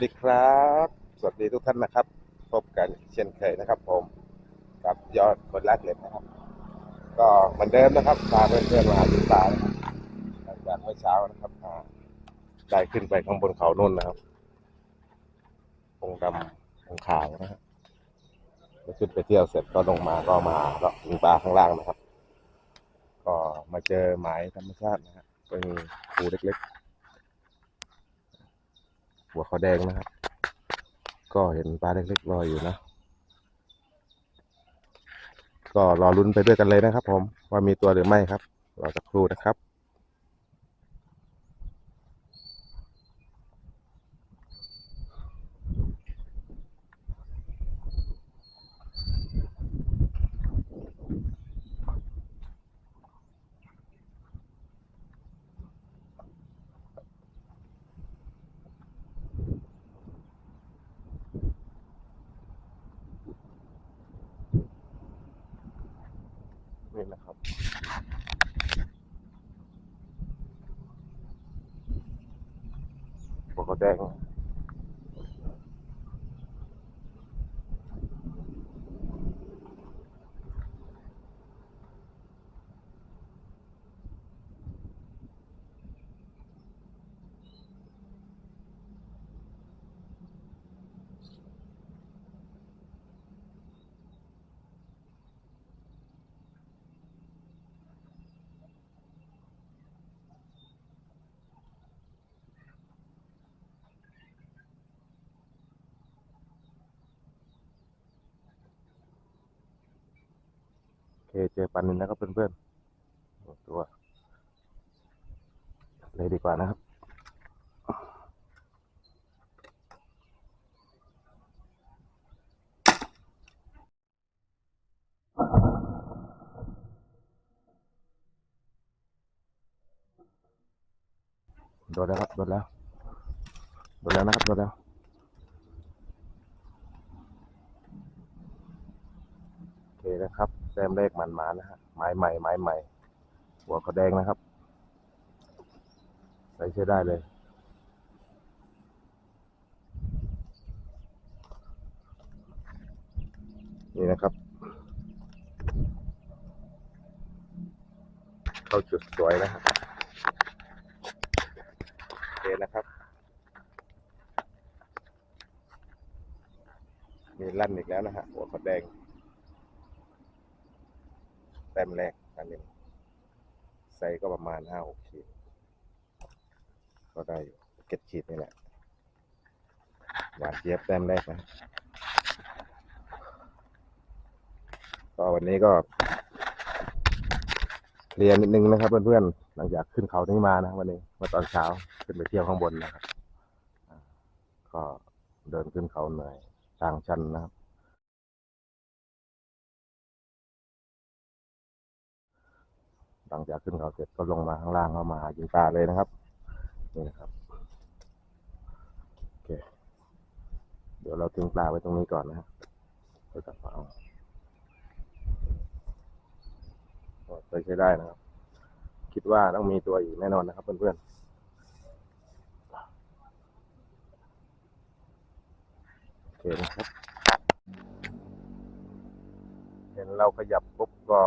สดีครับ สวัสดีทุกท่านนะครับ พบกันเช่นเคยนะครับผมกับยอดคนรักเล็ดนะครับ ก็เหมือนเดิมนะครับพาเพื่อนๆมาหาดูปลานะครับหลังจากเมื่อเช้านะครับได้ขึ้นไปข้างบนเขานุ่นนะครับคงดำคงขาวนะครับขึ้นไปเที่ยวเสร็จก็ลงมาก็มาเลาะถึงปลาข้างล่างนะครับ ก็มาเจอหมายธรรมชาตินะฮะเป็นปูเล็กๆ หัวเขาแดงนะครับ ก็เห็นปลาเล็กๆลอยอยู่นะ ก็รอลุ้นไปด้วยกันเลยนะครับ ผมว่ามีตัวหรือไม่ครับรอสักครู่นะครับ นี่นะครับ บอกเขาแดง โอ เคเจอปันนินนะครับเพื่อนๆตัวเลยดีกว่านะครับโดนแล้วครับโดนแล้วโดนแล้วนะครับโดนแล้วโอเคนะครับ ต้มเลขมันมานะฮะไม้ใหม่ไม้ใหม่ หัวเขาแดงนะครับใส่ใช้ได้เลยนี่นะครับ เข้าจุดสวยนะครับโอเคนะครับ มีลั่นอีกแล้วนะฮะหัวเขาแดง ต้มแรกอันนี้ไซส์ก็ประมาณห้าหกขีด ก็ได้อยู่เก็ดขีดนี่แหละ หวานเจี๊ยบแต้มแรกนะ ก็วันนี้ก็เคลียร์นิดนึงนะครับเพื่อนๆ หลังจากขึ้นเขานี้มานะวันนี้มื่อตอนเช้าขึ้นไปเที่ยวข้างบนนะครับ ก็เดินขึ้นเขาเหนื่อยทางชันนะครับ หลังจากขึ้นเขาเสร็จก็ลงมาข้างล่างก็มาหากินปลาเลยนะครับนี่นะครับโอเคเดี๋ยวเราทิ้งปลาไว้ตรงนี้ก่อนนะครับเพื่อกลับมาเอาไปใช้ได้นะครับ คิดว่าต้องมีตัวอีกแน่นอนนะครับเพื่อนๆโอเคนะครับ เห็นเราขยับปุ๊บก็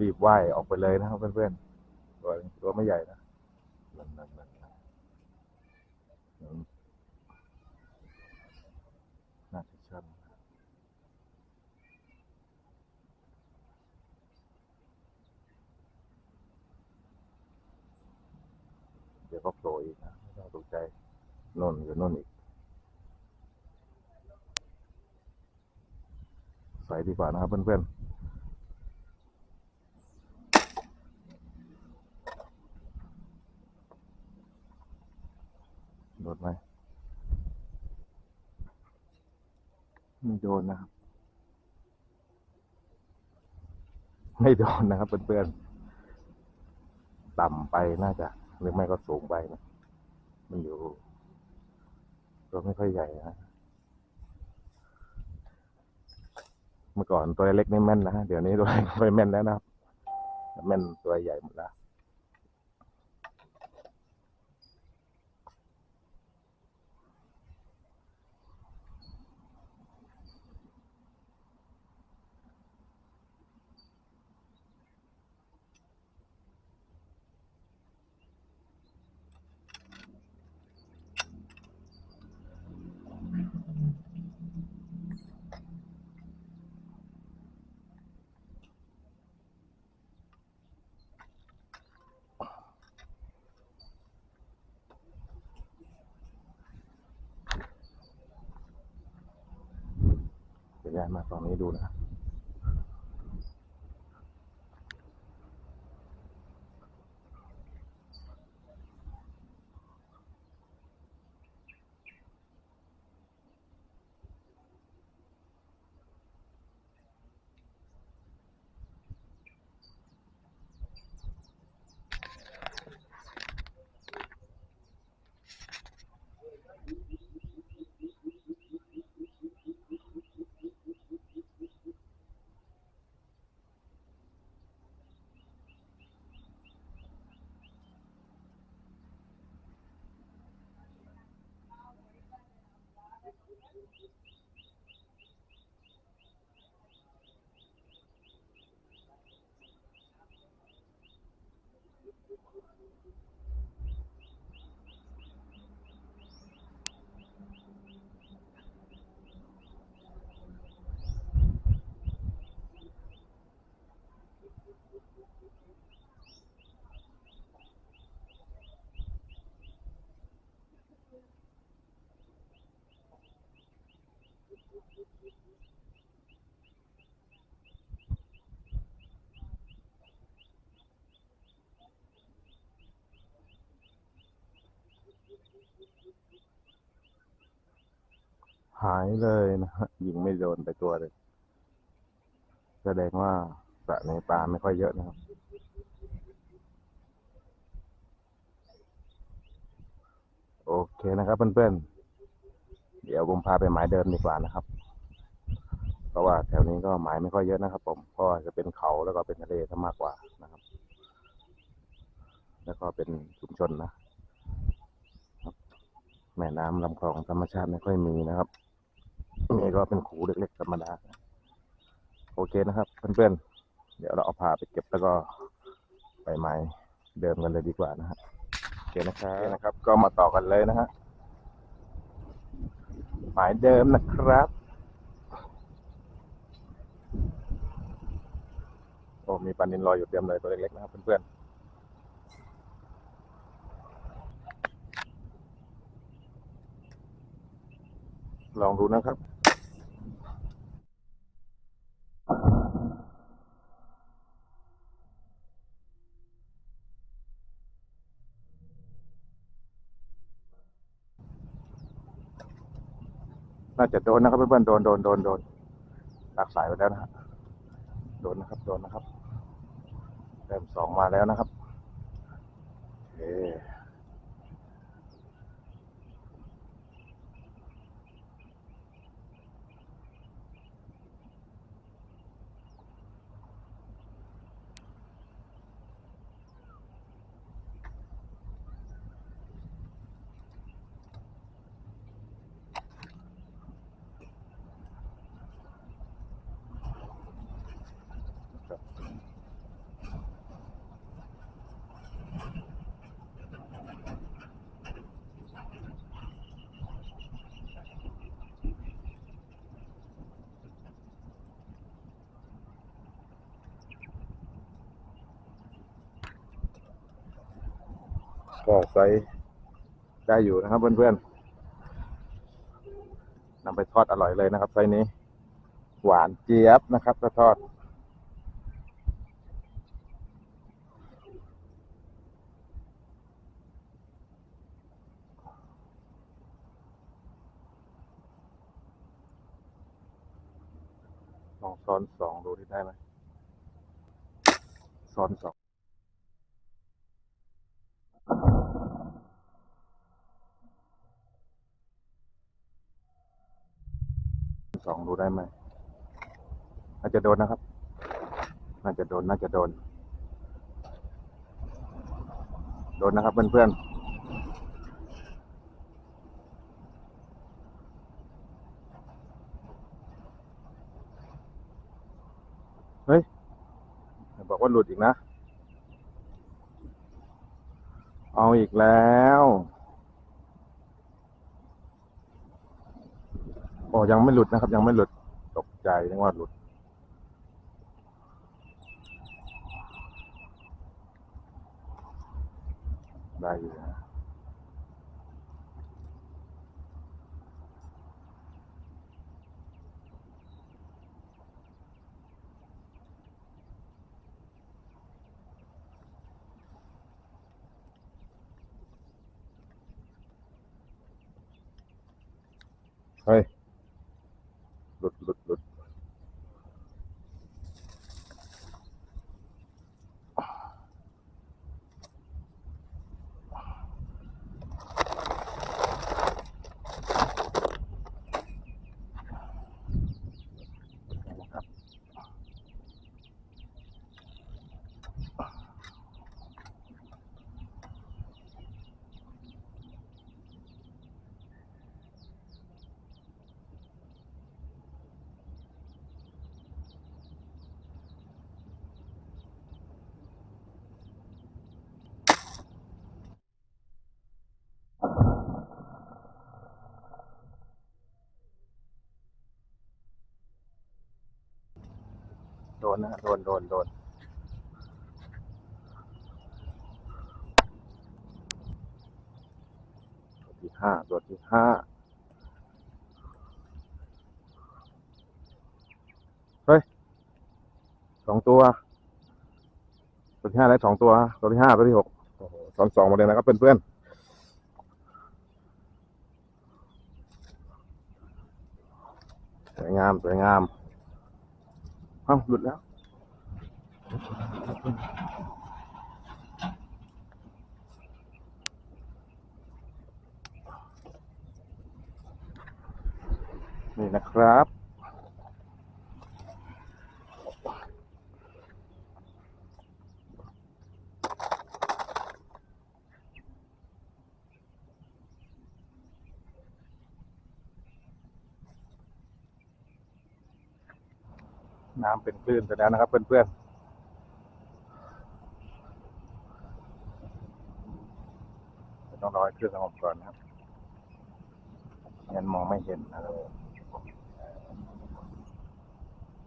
รีบว่ายออกไปเลยนะครับเพื่อนๆตัวตัวไม่ใหญ่นะนั่นนั่นนั่นนั่นอืมน่าจะชันเดี๋ยวก็โผล่อีกนะไม่ต้องตกใจน่นอยู่น่นอีกใส่ดีกว่านะครับเพื่อนๆ โดนไหมไม่โดนนะครับ ไม่โดนนะครับเพื่อนๆต่ำไปน่าจะ หรือไม่ก็สูงไปนะ มันอยู่ตัวไม่ค่อยใหญ่นะ เมื่อก่อนตัวเล็กนี่แม่นนะฮะเดี๋ยวนี้ตัวเล็กไม่แม่นแล้วนะครับแม่นตัวใหญ่หมดแล้ว มาตรงนี้ดูนะครับ หายเลยนะฮะยิงไม่โดนไปตัวเลย แสดงว่าสระในปลาไม่ค่อยเยอะนะครับโอเคนะครับเพื่อนๆ เดี๋ยวผมพาไปหมายเดิมดีกว่านะครับ เพราะว่าแถวนี้ก็หมายไม่ค่อยเยอะนะครับ ผมเพราะว่าจะเป็นเขาแล้วก็เป็นทะเลซะมากกว่านะครับ แล้วก็เป็นชุมชนนะแม่น้ำลำคลองธรรมชาติไม่ค่อยมีนะครับนี่ก็เป็นคูเล็กๆธรรมดาโอเคนะครับเพื่อนๆเดี๋ยวเราเอาพาไปเก็บแล้วก็ไปหมายเดิมกันเลยดีกว่านะฮะโอเคนะครับนะครับ ก็มาต่อกันเลยนะฮะ หมายเดิมนะครับ โอ้มีปลานินลอยอยู่เต็มเลยตัวเล็กๆนะครับเพื่อนๆลองดูนะครับ น่าจะโดนนะครับเพื่อนๆโดนโดนโดนโดนลักสายไปแล้วนะฮะโดนนะครับโดนนะครับแต้มสองมาแล้วนะครับโอเค ก็ไซส์ได้อยู่นะครับเพื่อนๆนำไปทอดอร่อยเลยนะครับไซส์นี้ หวานเจี๊ยบนะครับถ้าทอดลองซ้อนสองดูที่ได้ไหมซ้อนสอง สองดูได้ไหมน่าจะโดนนะครับ น่าจะโดน น่าจะโดน โดนนะครับเพื่อนๆเฮ้ยบอกว่าหลุดอีกนะ เอาอีกแล้วโอ้ยังไม่หลุดนะครับ ยังไม่หลุดตกใจนึกว่าหลุด ได้อยู่ น โดนนะโดนโดนโดนตัวที่ห้าตัวที่ห้าเฮ้ยสองตัว ตัวที่ห้าได้สองตัว ตัวที่ห้าตัวที่หกโอ้โหสองสองหมาเลยนะครับเพื่อนๆสวยงาม สวยงาม เอ้าหลุดแล้วนี่นะครับ น้ำเป็นคลื่นไปแล้วนะครับ เพื่อนๆต้องรอให้คลื่นสงบก่อนนะครับงั้นมองไม่เห็นนะครับ